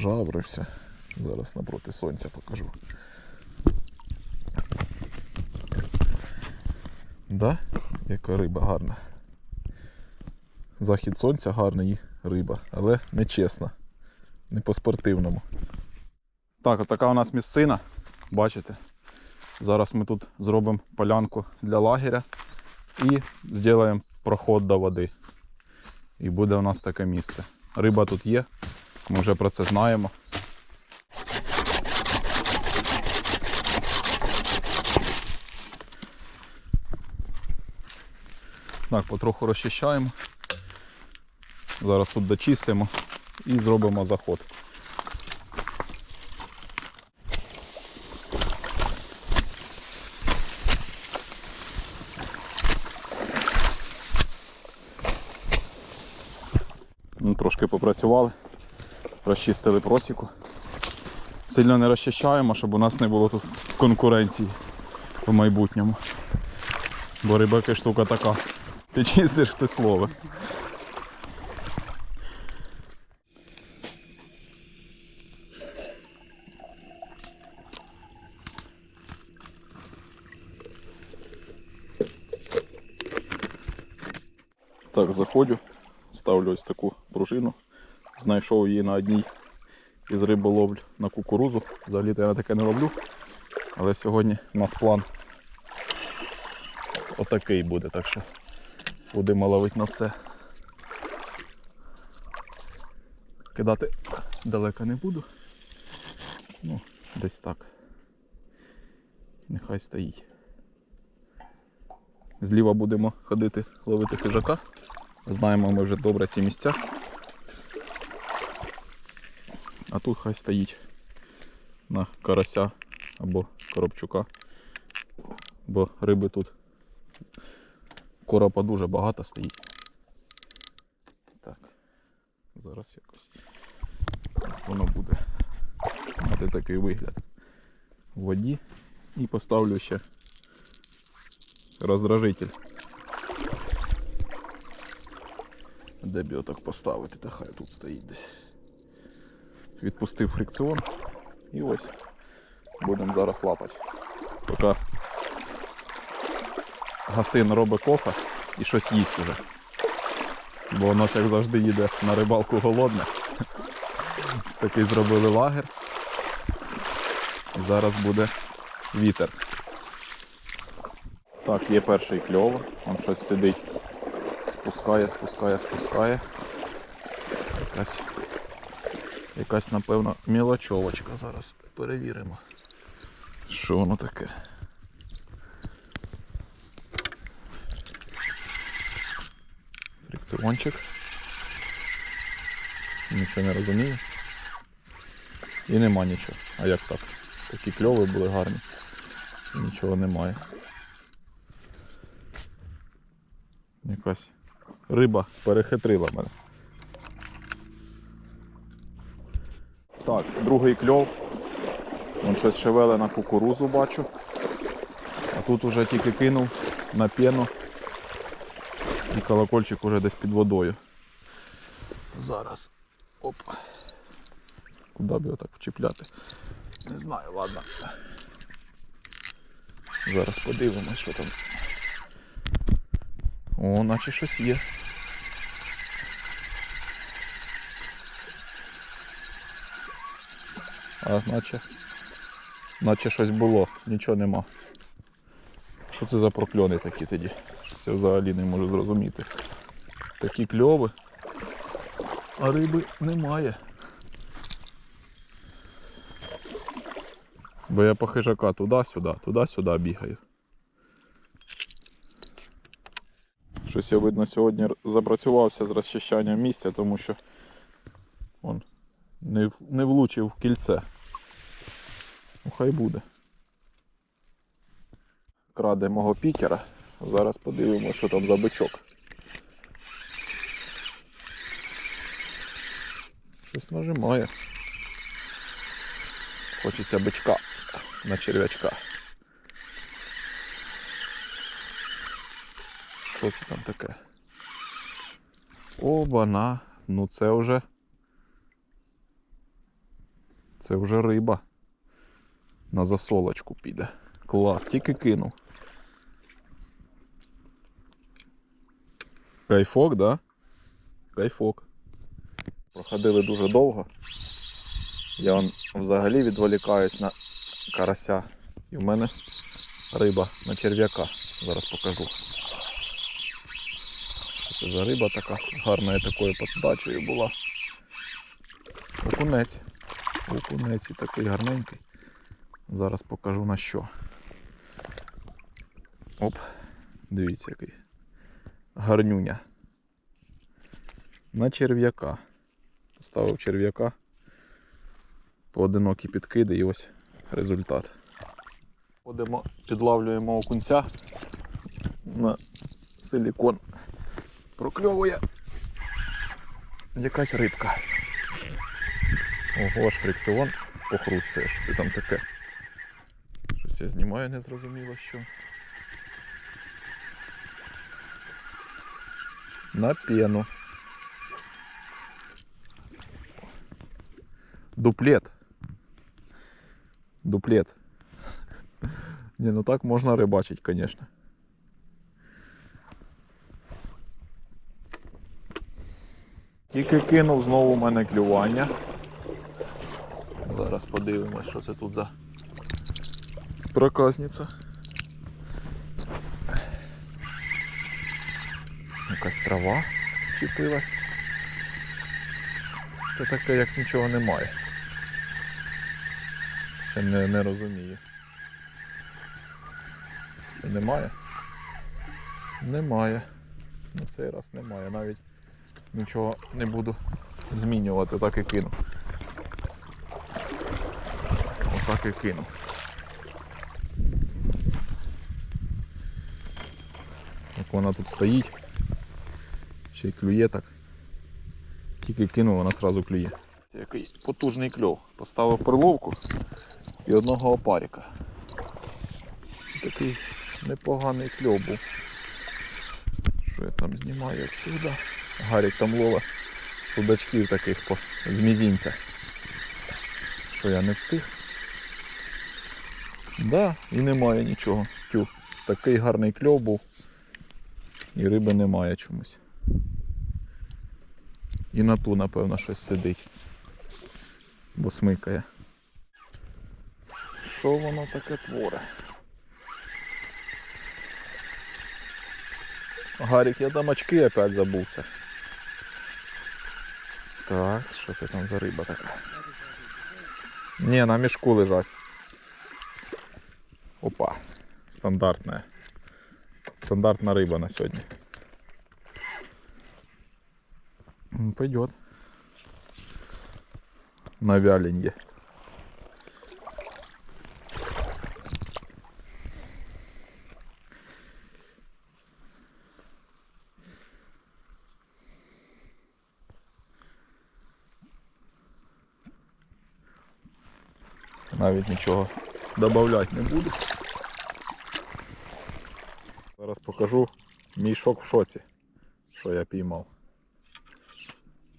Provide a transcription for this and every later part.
Жабрився. Зараз напроти сонця покажу. Да? Яка риба гарна. Захід сонця гарний риба, але не чесна. Не по-спортивному. Так, отака у нас місцина. Бачите? Зараз ми тут зробимо полянку для лагеря і зробимо проход до води. І буде у нас таке місце. Риба тут є, ми вже про це знаємо. Так, потроху розчищаємо. Зараз тут дочистимо і зробимо заход. Ну, трошки попрацювали, розчистили просіку. Сильно не розчищаємо, щоб у нас не було тут конкуренції в майбутньому. Бо рибаки штука така. Ти чистиш, ти слово. Так, заходжу, ставлю ось таку пружину. Знайшов її на одній із риболовль на кукурузу. Взагалі я на таке не ловлю. Але сьогодні у нас план отакий буде, так що будемо ловити на все. Кидати далеко не буду. Ну, десь так. Нехай стоїть. Зліва будемо ходити ловити хижака. Знаємо ми вже добре ці місця. А тут хай стоїть на карася або коробчука. Бо риби тут коропа дуже багато стоїть. Так, зараз якось воно буде мати такий вигляд в воді. І поставлю ще роздражитель. Де б його так поставити, та хай тут стоїть десь. Відпустив фрикціон і ось будемо зараз лапати. Поки гасин робить кофе і щось їсть уже. Бо воно ж як завжди їде на рибалку голодне. Такий зробили лагер. Зараз буде вітер. Так, є перший кльов, він щось сидить. Спускає, спускає, спускає. Якась, якась напевно, мілочовочка. Зараз перевіримо. Що воно таке? Фрикціончик. Нічого не розумію. І нема нічого. А як так? Такі кльови були гарні. Нічого немає. Якась риба перехитрила мене. Так, другий кльов. Вон щось шевеле на кукурузу бачу. А тут уже тільки кинув на пену. І колокольчик уже десь під водою. Зараз. Оп. Куди б його так вчіпляти? Не знаю, ладно. Зараз подивимось, що там. О, наче щось є. А наче. Наче щось було, нічого нема. Що це за прокльони такі тоді? Я взагалі не можу зрозуміти. Такі кльови, а риби немає. Бо я по хижака туди-сюди, туди-сюди бігаю. Щось я видно сьогодні запрацювався з розчищанням місця, тому що он не, не влучив в кільце. Ну хай буде. Краде мого пікера. Зараз подивимося, що там за бичок. Щось нажимає. Хочеться бичка на черв'ячка. Що це там таке? Оба-на. Ну це вже Це вже риба. На засолочку піде. Клас, тільки кинув. Кайфок, да? Кайфок. Проходили дуже довго. Я он взагалі відволікаюсь на карася. І в мене риба на черв'яка. Зараз покажу. Це за риба така гарна такою подачею була. Окунець. Окунець такий гарненький. Зараз покажу на що. Оп, дивіться який. Гарнюня. На черв'яка. Поставив черв'яка. Поодинокі підкиди і ось результат. Ходимо, підлавлюємо окунця на силікон. Прокльовує якась рибка. Ого, аж фрикціон похрустує, що там таке. Щось я знімаю, не зрозуміло що. На пену. Дуплет. Дуплет. Не, ну так можна рибачить, конечно. Тільки кинув знову у мене клювання. Зараз подивимось, що це тут за проказниця. Якась трава чіпилась. Це таке, як нічого немає. Ще не, не розумію. Що немає? Немає. На цей раз немає. Навіть нічого не буду змінювати, так і кину. Отак і кину. Як вона тут стоїть, ще й клює так. Тільки кинув, вона одразу клює. Це який потужний кльов. Поставив перловку і одного опарика. Такий непоганий кльов був. Що я там знімаю завжди. Гарік там ловить судачків таких по, з мізінця. Що я не встиг. Да, і немає нічого. Тю, такий гарний кльов був. І риби немає чомусь. І на ту, напевно, щось сидить. Бо смикає. Що воно таке творе? Гарік, я там очки опять забувся. Так, що це там за риба така? Ні, на мішку лежать. Опа. Стандартная. Стандартная рыба на сегодня. Пойдет. На вяленье. Навіть нічого додавати не буду. Покажу мій шок в шоці, що я піймав.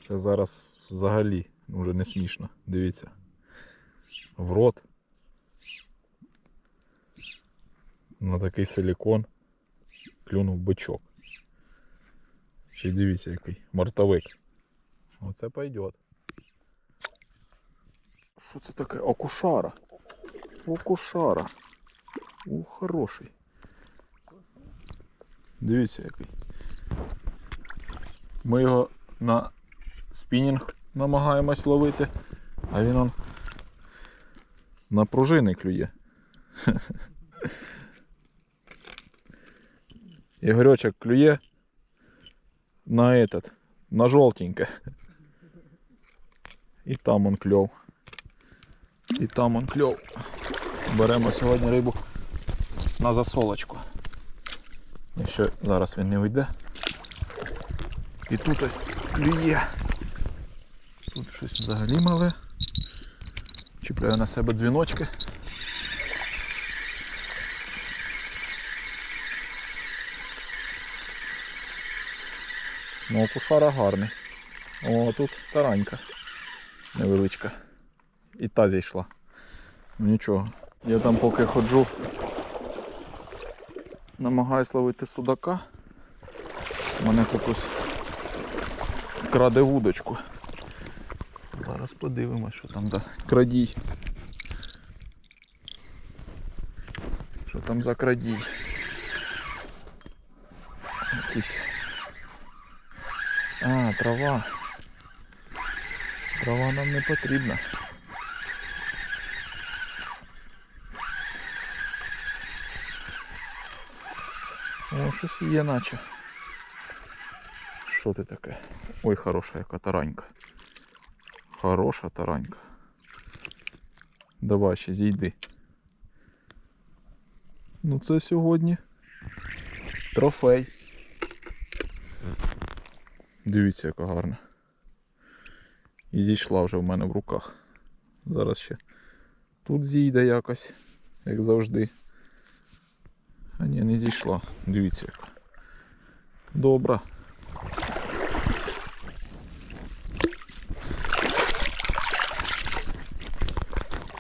Це зараз взагалі вже не смішно. Дивіться. В рот. На такий силікон клюнув бичок. Ще дивіться який мартовик. Оце пойдет. Що це таке? Окушара. Окушара. У, хороший. Дивіться який. Ми його на спінінг намагаємось ловити, а він он на пружини клює. Ігорьочок клює на этот, на жовтеньке. І там он кльов. І там он кльов. Беремо сьогодні рибу на засолочку. Якщо зараз він не вийде. І тут ось клює. Тут щось взагалі мале. Чіпляю на себе дзвіночки. Ну, кушара гарний. О, тут таранька невеличка. і та зійшла. Нічого. Я там поки ходжу, намагаюсь ловити судака. У мене тут ось краде вудочку. Зараз подивимось, що там за крадій. Що там за крадій? Якийсь. А, трава. Трава нам не потрібна. О, щось є наче. Що ти таке? Ой, хороша яка таранька. Хороша таранька. Давай ще зійди. Ну це сьогодні трофей. Дивіться, яка гарна. І зійшла вже в мене в руках. Зараз ще тут зійде якось, як завжди. А ні, не зійшла. Дивіться яка. Добра.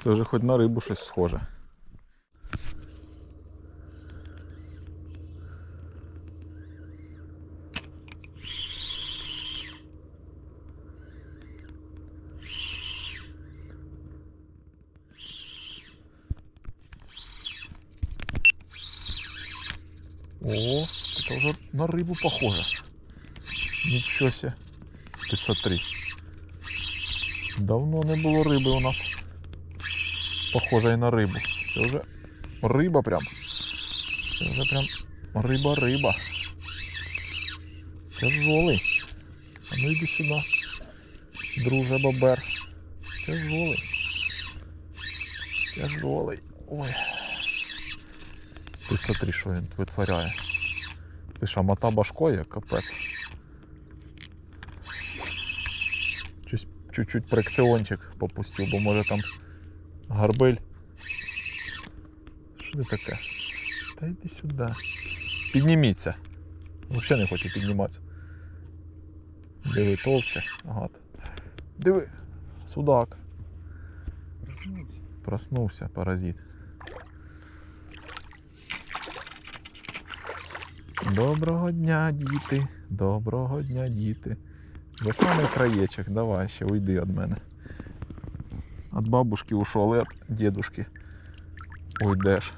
Це вже хоч на рибу щось схоже. О, это уже на рыбу похоже. Нічого себе. Ти смотри. Давно не було риби у нас. Похоже і на рибу. Це вже риба прям. Це вже прям риба-риба. Тяжолий. А ну йди сюди. Друже бобер. Тяжолий. Тяжолий. Ой. Ти смотри, що він витворяє. Ти що, мота башкою, капець. Чуть-чуть фрикціончик попустив, бо може там гарбель. Що ти таке? Та йди сюди. Підніміться. Взагалі не хочу підніматися. Диви, товче. Гад. Диви, судак. Проснувся, паразит. Доброго дня, діти. Доброго дня, діти. Самий краєчок, давай ще уйди від мене. От бабушки ушел и от дедушки уйдеш.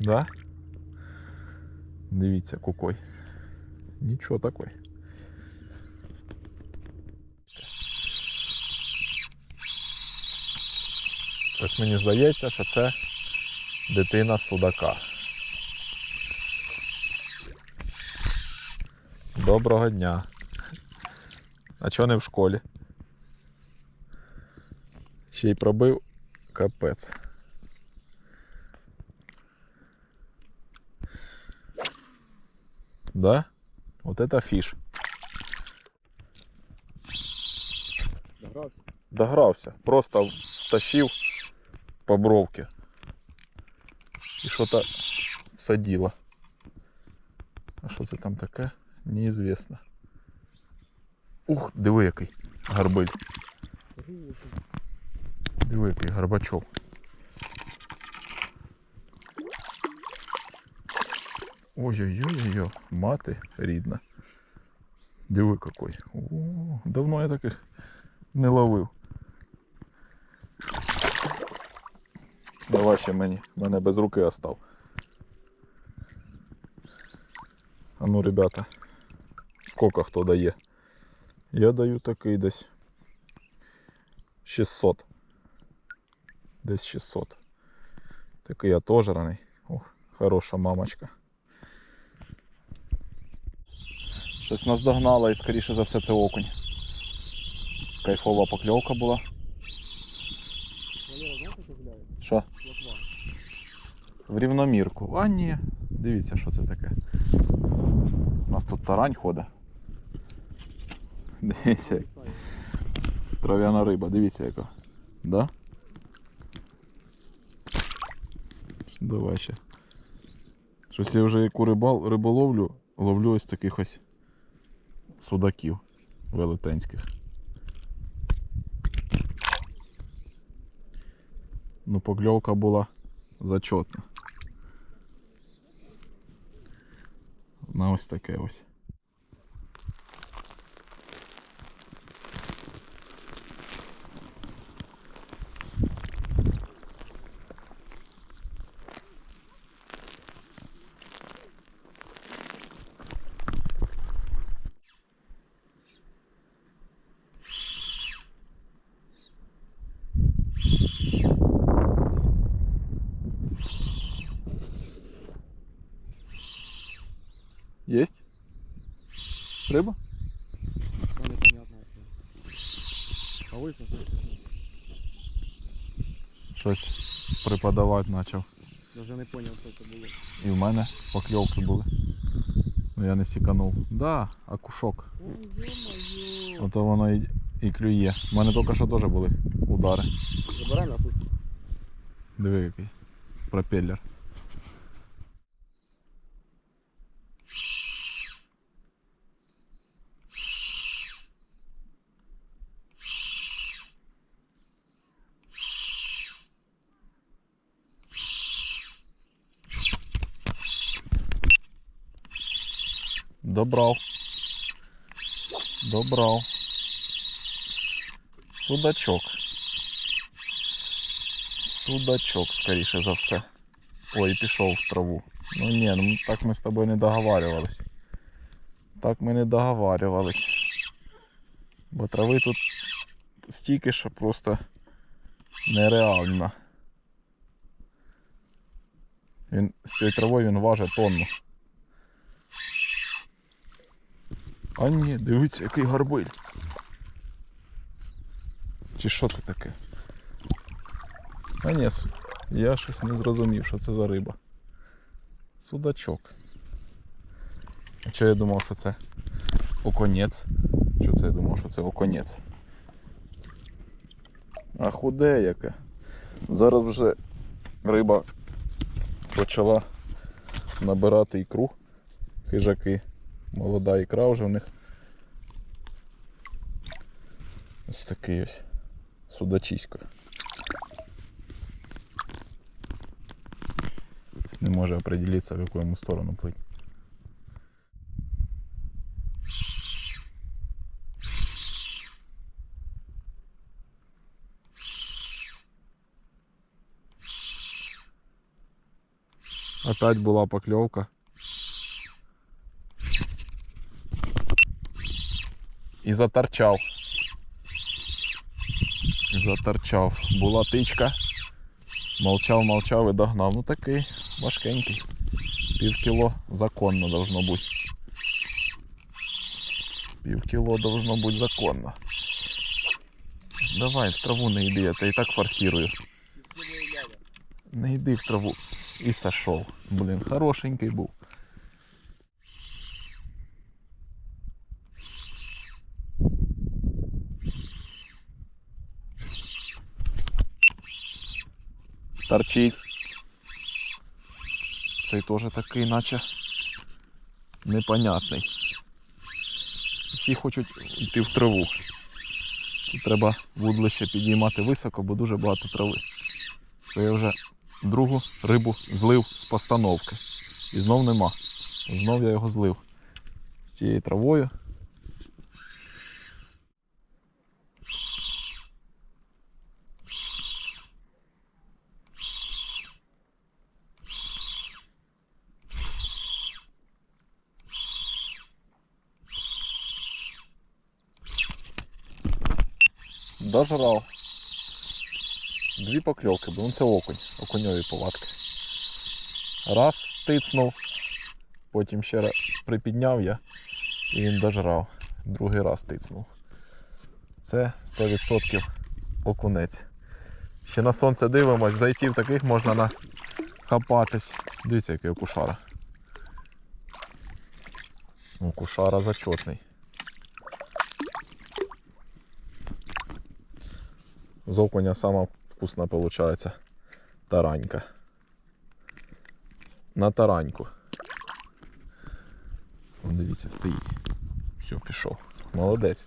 Да? Дивіться, кукой. Нічого такой. Ось мені здається, що це дитина судака. Доброго дня. А чого не в школі? Ще й пробив капець. Да? Вот это фіш. Догрався. Догрався. Просто тащив по бровці. І що-то всадило. А що це там таке? Неізвісно. Ух, диви який гарбиль. Диви який гарбачок. Ой-ой-ой, мати рідна. Диви какой. О, давно я таких не ловив. Давай ще мені, мене без руки остав. А ну, ребята, сколько хто дає? Я даю такий десь 600. Десь 600. Такий отожраний. Ох, хороша мамочка. Щось нас догнала і скоріше за все це окунь. Кайфова покльовка була. Що. В рівномірку. А ні. Дивіться, що це таке. У нас тут тарань ходить. Дивіться, як трав'яна риба, дивіться яка. Да? Давай ще. Щось я вже яку рибал, риболовлю, ловлю ось таких ось судаків велетенських. Ну, покльовка була зачетна. На ось таке ось. Риба? Ну, непонятно. А ну, Щось припадавати почав. я вже не зрозумів, що це було. І в мене покльовки були. Ну я не сіканув. Да, акушок. Ой. Ото воно і, і клює. У мене тільки що теж були удари. Забирай на сушку. Диви який. Пропеллер. Добрав. Добрав. Судачок. Судачок, скоріше за все. Ой, пішов в траву. Ну ні, ну так ми з тобою не договарювались. Так ми не договарювались. Бо трави тут стільки, що просто нереально. Він з цією травою він важить тонну. А ні, дивіться, який гарбиль. Чи що це таке? А ні, я щось не зрозумів, що це за риба. Судачок. А що я думав, що це оконець? Що це я думав, що це оконець? А худе яке. Зараз вже риба почала набирати ікру. Хижаки. Молода ікра вже в них. Ось такий ось судачисько. Не може определитися, в яку йому сторону плыть. Опять була покльовка. І заторчав. Заторчав. Була тичка. Молчав, молчав і догнав. Ну такий важкенький. Пів кіло законно должно бути. Пів кіло должно бути законно. Давай, в траву не йди, я тебе і так форсирую. Не йди в траву. І сошов. Блін, хорошенький був. Торчить. Цей теж такий, наче непонятний. Всі хочуть йти в траву. Тут треба вудлище підіймати високо, бо дуже багато трави. Це я вже другу рибу злив з постановки. І знов нема. Знов я його злив з цією травою. Дожрав. Дві покльовки, бо ну це окунь, окуньові повадки. Раз тицнув, потім ще раз припідняв я і він дожрав. Другий раз тицнув. Це 100% окунець. Ще на сонце дивимось, зайців таких можна нахапатись. Дивіться, який окушара. Окушара зачетний. З окуня сама вкусна виходить таранька. На тараньку. О, дивіться, стоїть. Все, пішов. Молодець.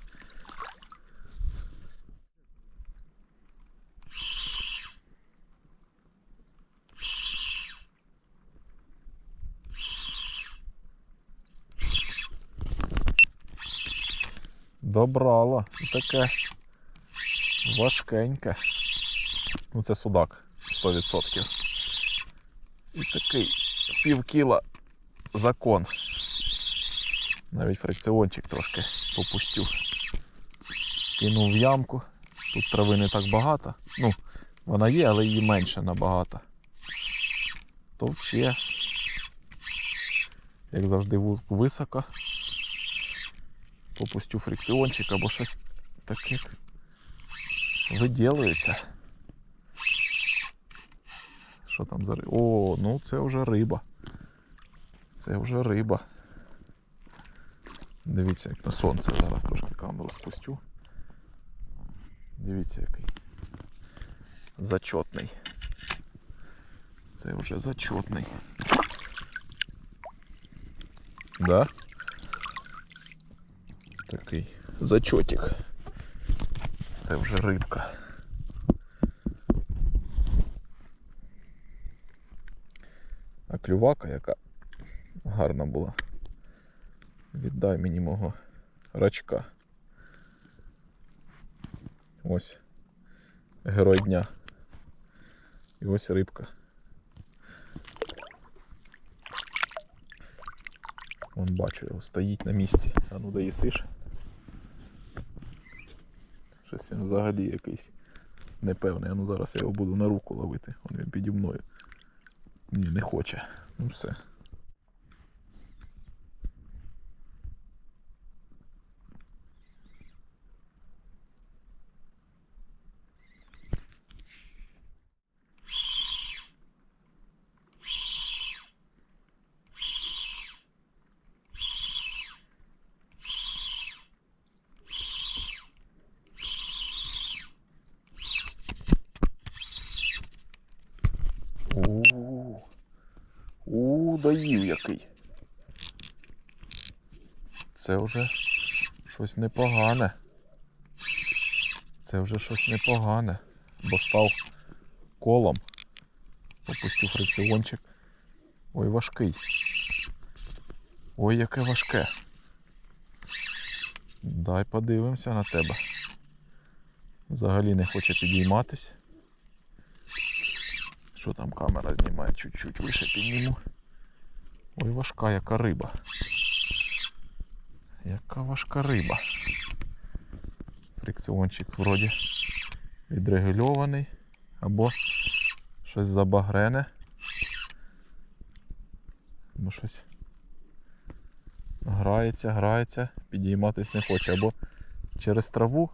Добрала таке важкеньке. Ну це судак 100%. І такий пів кіла закон. Навіть фрикціончик трошки попустю. Кинув в ямку. Тут трави не так багато. Ну, вона є, але її менше набагато. Товче. Як завжди вузку високо. Попустю фрикціончик або щось таке виділується. Що там за риба? О, ну це вже риба. Це вже риба. Дивіться, як на сонце. Зараз трошки камеру спустю. Дивіться, який. Зачотний. Це вже зачотний. Да? Такий зачотик. Це вже рибка. А клювака, яка гарна була. Віддай мені мого рачка. Ось. Герой дня. І ось рибка. Вон бачу його, стоїть на місці. А ну доїсиш. Щось він взагалі якийсь непевний. Ну зараз я його буду на руку ловити. Він піді мною. Ні, не хоче. Ну все. У, у, який. Це вже щось непогане. Це вже щось непогане. Бо став колом. Попустив фрикціончик. Ой, важкий. Ой, яке важке. Дай подивимося на тебе. Взагалі не хоче підійматись. Що там камера знімає? Чуть-чуть вище підніму. Ой, важка яка риба. Яка важка риба. Фрикціончик вроді відрегульований або щось забагрене. Або щось грається, грається, підійматись не хоче. Або через траву,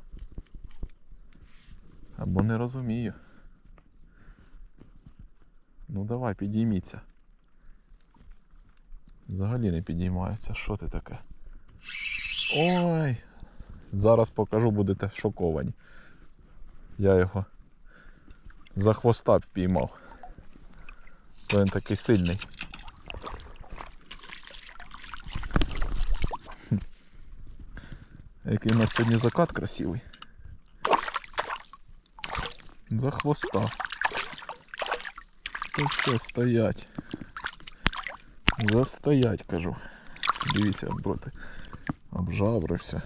або не розумію. Ну давай, підійміться. Взагалі не підіймається. Що ти таке? Ой! Зараз покажу, будете шоковані. Я його за хвоста впіймав. Бо він такий сильний. Який у нас сьогодні закат красивий. За хвоста. Та все, стоять. Застоять, кажу. Дивіться, проти обжабрився.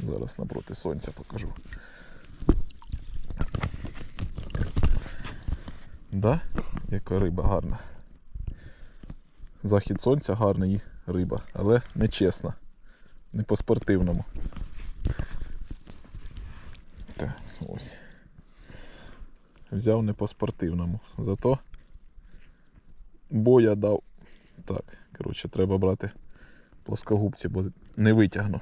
Зараз напроти сонця покажу. Да? Яка риба гарна. Захід сонця гарна і риба, але не чесна. Не по-спортивному. Так, ось. Взяв не по-спортивному. Зато боя дав. Так, коротше, треба брати плоскогубці, бо не витягну.